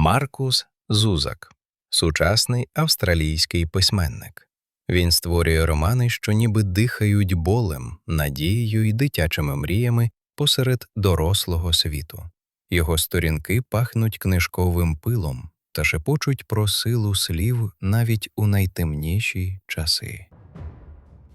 Маркус Зузак, сучасний австралійський письменник. Він створює романи, що ніби дихають болем, надією і дитячими мріями посеред дорослого світу. Його сторінки пахнуть книжковим пилом та шепочуть про силу слів навіть у найтемніші часи.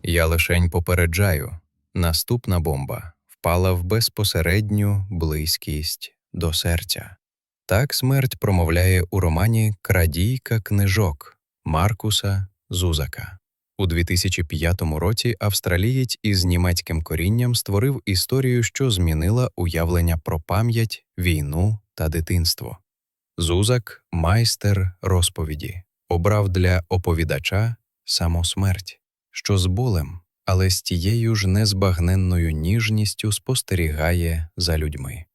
Я лишень попереджаю наступна бомба впала в безпосередню близькість до серця. Так смерть промовляє у романі Крадійка книжок Маркуса Зузака. У 2005 році австралієць із німецьким корінням створив історію, що змінила уявлення про пам'ять, війну та дитинство. Зузак, майстер розповіді, обрав для оповідача самосмерть, що з болем, але з тією ж незбагненною ніжністю спостерігає за людьми.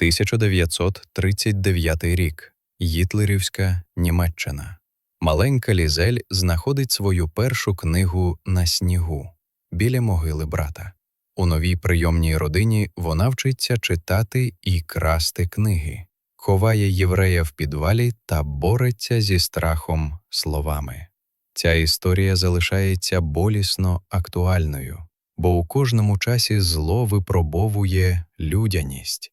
1939 рік. Гітлерівська Німеччина. Маленька Лізель знаходить свою першу книгу на снігу біля могили брата. У новій прийомній родині вона вчиться читати і красти книги, ховає єврея в підвалі та бореться зі страхом словами. Ця історія залишається болісно актуальною, бо у кожному часі зло випробовує людяність,